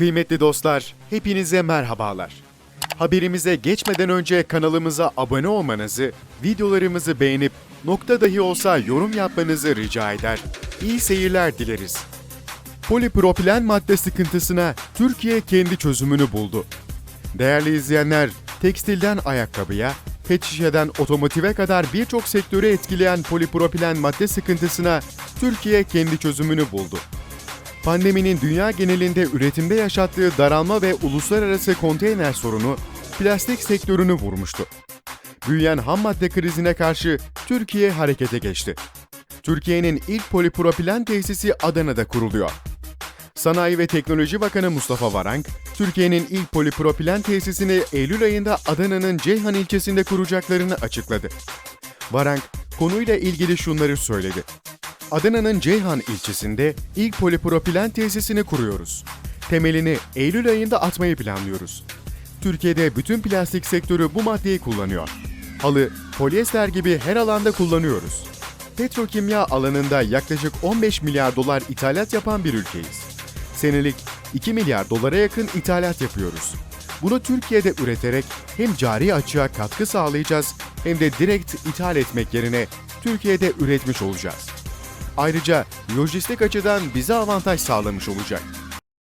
Kıymetli dostlar, hepinize merhabalar. Haberimize geçmeden önce kanalımıza abone olmanızı, videolarımızı beğenip nokta dahi olsa yorum yapmanızı rica eder. İyi seyirler dileriz. Polipropilen madde sıkıntısına Türkiye kendi çözümünü buldu. Değerli izleyenler, tekstilden ayakkabıya, pet şişeden otomotive kadar birçok sektörü etkileyen polipropilen madde sıkıntısına Türkiye kendi çözümünü buldu. Pandeminin dünya genelinde üretimde yaşattığı daralma ve uluslararası konteyner sorunu plastik sektörünü vurmuştu. Büyüyen ham madde krizine karşı Türkiye harekete geçti. Türkiye'nin ilk polipropilen tesisi Adana'da kuruluyor. Sanayi ve Teknoloji Bakanı Mustafa Varank, Türkiye'nin ilk polipropilen tesisini Eylül ayında Adana'nın Ceyhan ilçesinde kuracaklarını açıkladı. Varank, konuyla ilgili şunları söyledi. Adana'nın Ceyhan ilçesinde ilk polipropilen tesisini kuruyoruz. Temelini Eylül ayında atmayı planlıyoruz. Türkiye'de bütün plastik sektörü bu maddeyi kullanıyor. Halı, polyester gibi her alanda kullanıyoruz. Petrokimya alanında yaklaşık 15 milyar dolar ithalat yapan bir ülkeyiz. Senelik 2 milyar dolara yakın ithalat yapıyoruz. Bunu Türkiye'de üreterek hem cari açığa katkı sağlayacağız hem de direkt ithal etmek yerine Türkiye'de üretmiş olacağız. Ayrıca lojistik açıdan bize avantaj sağlamış olacak.